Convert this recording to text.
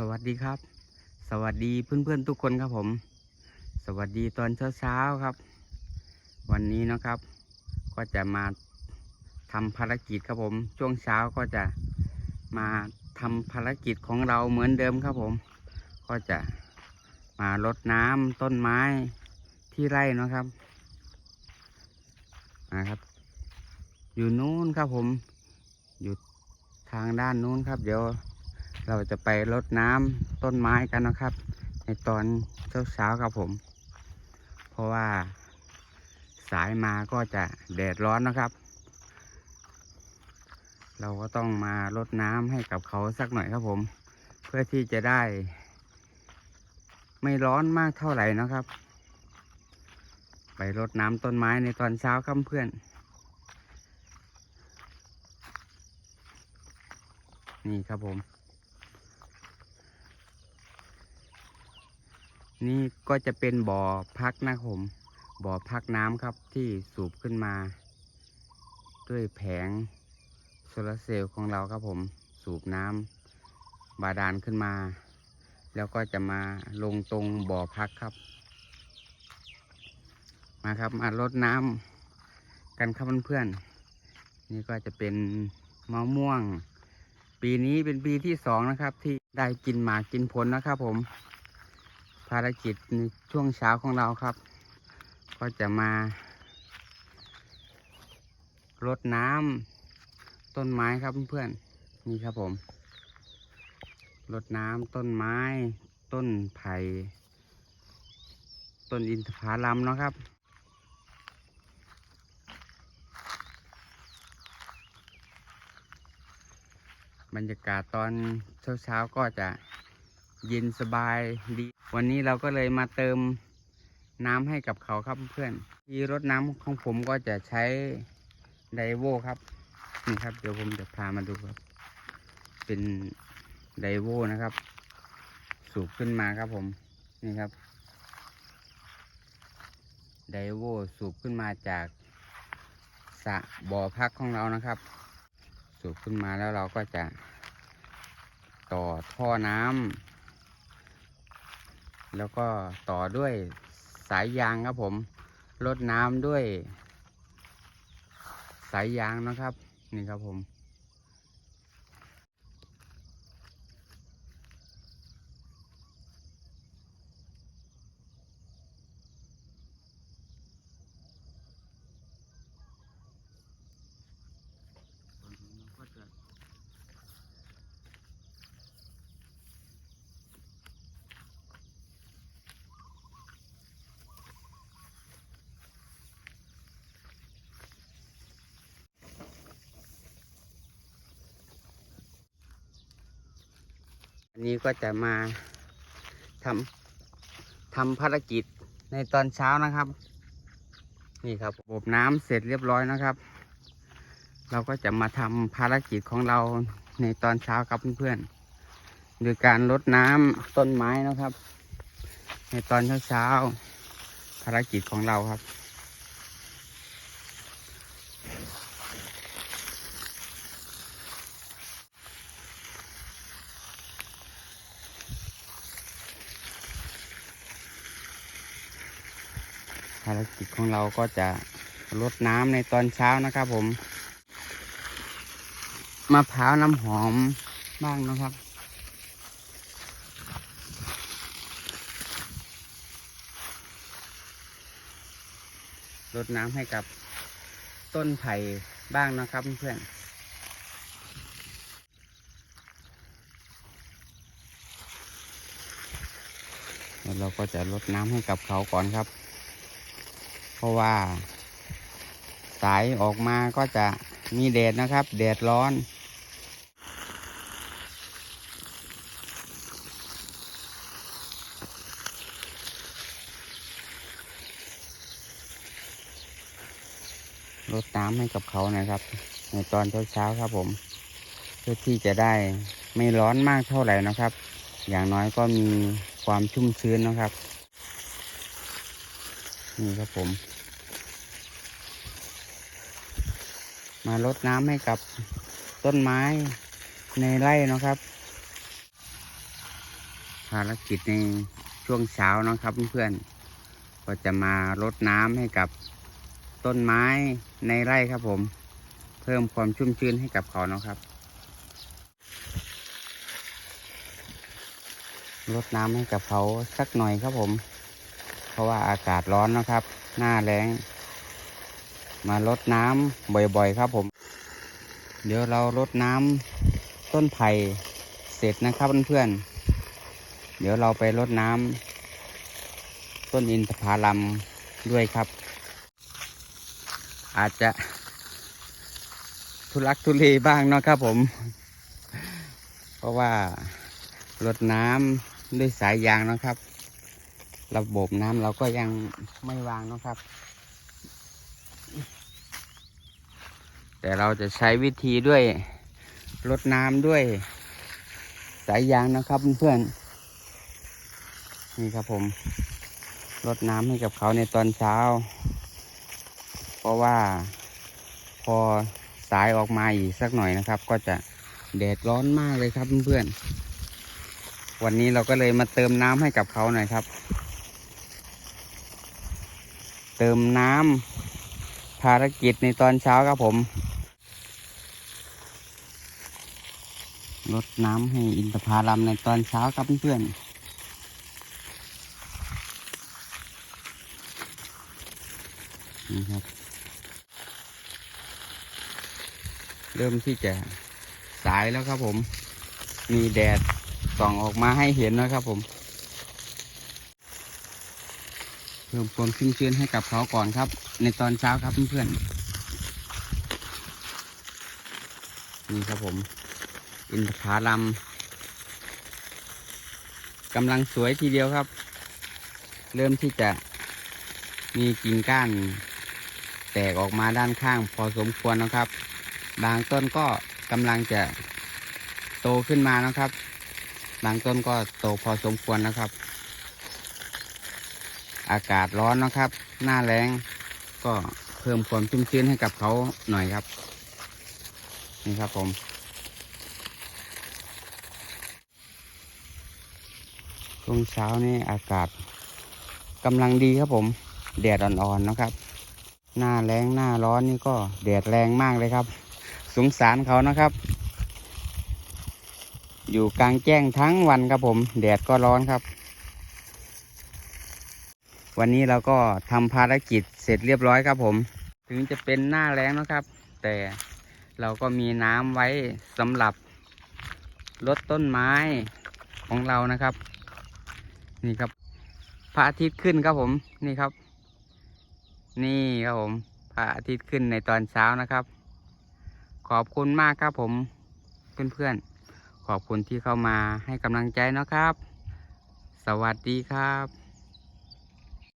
สวัสดีครับ สวัสดีเพื่อนๆทุกคนครับผม สวัสดีตอนเช้าๆครับ วันนี้นะครับ ก็จะมาทำภารกิจครับผม ช่วงเช้าก็จะมาทำภารกิจของเราเหมือนเดิมครับผม ก็จะมารดน้ำต้นไม้ที่ไร่นะครับนะครับ อยู่นู้นครับผม อยู่ทางด้านนู้นครับ เดี๋ยว เราจะไปรดน้ำต้นไม้กันนะครับ ในตอนเช้าๆครับผม เพราะว่าสายมาก็จะแดดร้อนนะครับ เราก็ต้องมารดน้ำให้กับเขาสักหน่อยครับผม เพื่อที่จะได้ ไม่ร้อนมากเท่าไหร่นะครับ ไปรดน้ำต้นไม้ในตอนเช้าครับเพื่อนนี่ครับผม นี่ก็จะเป็นบ่อพักนะครับผม บ่อพักน้ำครับที่สูบขึ้นมา ด้วยแผงโซลาร์เซลล์ของเราครับผม สูบน้ำบาดาลขึ้นมา แล้วก็จะมาลงตรงบ่อพักครับ มาครับมารดน้ำกันครับเพื่อนๆนี่ก็จะเป็นมะม่วง ปีนี้เป็นปีที่สองนะครับ ที่ได้กินหมากกินผลนะครับผม ภารกิจในช่วงเช้าของเราครับ ก็จะมารดน้ำต้นไม้ครับเพื่อนๆนี่ครับผมรดน้ำต้นไม้ ต้นไผ่ต้นอินทผลัมเนาะครับบรรยากาศตอนเช้าๆก็จะเย็นสบายดี วันนี้เราก็เลยมาเติมน้ำให้กับเขาครับเพื่อนที่รดน้ำของผมก็จะใช้ไดโวครับนี่ครับ เดี๋ยวผมจะพามาดูครับ เป็นไดโวนะครับ สูบขึ้นมาครับผม นี่ครับไดโวสูบขึ้นมาจากสระบ่อพักของเรานะครับ สูบขึ้นมาแล้วเราก็จะต่อท่อน้ำ แล้วก็ต่อด้วยสายยางครับผมรดน้ำด้วย สายยางนะครับ นี่ครับผม อันนี้ก็จะมาทำทำภารกิจในตอนเช้านะครับ นี่ครับระบบน้ำเสร็จเรียบร้อยนะครับ เราก็จะมาทำภารกิจของเราในตอนเช้าครับเพื่อนๆโดยการรดน้ำต้นไม้นะครับ ในตอนเช้าๆภารกิจของเราครับ ภารกิจของเราก็จะลดน้ำในตอนเช้านะครับผมมะพร้าวน้ำหอมบ้างนะครับรดน้ำให้กับต้นไผ่บ้างนะครับเพื่อนแล้วเราก็จะลดน้ำให้กับเขาก่อนครับ เพราะว่า สายออกมาก็จะมีแดดนะครับ แดดร้อนรดน้ำให้กับเขานะครับ ในตอนเช้าๆครับผม เพื่อที่จะได้ไม่ร้อนมากเท่าไหร่นะครับ อย่างน้อยก็มีความชุ่มชื้นนะครับ นี่ครับผม มารดน้ำให้กับต้นไม้ในไร่นะครับ ภารกิจในช่วงเช้านะครับเพื่อนๆก็จะมารดน้ำให้กับต้นไม้ในไร่ครับผม เพิ่มความชุ่มชื้นให้กับเขานะครับรดน้ำให้กับเขาสักหน่อยครับผม เพราะว่าอากาศร้อนนะครับ หน้าแรงมารดน้ำบ่อยๆครับผม เดี๋ยวเรารดน้ำต้นไผ่เสร็จนะครับเพื่อนๆเดี๋ยวเราไปรดน้ำต้นอินทผลัมด้วยครับ อาจจะทุลักทุเลบ้างเนาะครับผม เพราะว่ารดน้ำด้วยสายยางนะครับ ระบบน้ำเราก็ยังไม่วางนะครับ แต่เราจะใช้วิธีด้วยรดน้ำด้วยสายยางนะครับเพื่อนๆนี่ครับผมรดน้ำให้กับเขาในตอนเช้า เพราะว่าพอสายออกมาอีกสักหน่อยนะครับ ก็จะแดดร้อนมากเลยครับเพื่อนๆวันนี้เราก็เลยมาเติมน้ำให้กับเขาหน่อยครับ เติมน้ำภารกิจในตอนเช้าครับผมรดน้ำให้อินทผลัมในตอนเช้าครับเพื่อนๆนี่ครับ เริ่มที่จะสายแล้วครับผม มีแดดส่องออกมาให้เห็นนะครับผม เพิ่มความชุ่มชื้นให้กับเขาก่อนครับ ในตอนเช้าครับเพื่อนๆนี่ครับผม อินทผลัมกำลังสวยทีเดียวครับ เริ่มที่จะมีกิ่งก้าน แตกออกมาด้านข้างพอสมควรนะครับ บางต้นก็กำลังจะโตขึ้นมานะครับ บางต้นก็โตพอสมควรนะครับ อากาศร้อนนะครับ หน้าแรงก็เพิ่มความชุ่มชื้นให้กับเขาหน่อยครับ นี่ครับผม ช่วงเช้านี่อากาศกำลังดีครับผม แดดอ่อนๆนะครับ หน้าแรงหน้าร้อนนี่ก็แดดแรงมากเลยครับ สงสารเขานะครับ อยู่กลางแจ้งทั้งวันครับผม แดดก็ร้อนครับ วันนี้เราก็ทำภารกิจเสร็จเรียบร้อยครับผม ถึงจะเป็นหน้าแรงนะครับ แต่เราก็มีน้ำไว้สำหรับลดต้นไม้ของเรานะครับ นี่ครับพระอาทิตย์ขึ้นครับผมนี่ครับ นี่ครับผมพระอาทิตย์ขึ้นในตอนเช้านะครับ ขอบคุณมากครับผมเพื่อนๆขอบคุณที่เข้ามาให้กำลังใจนะครับ สวัสดีครับ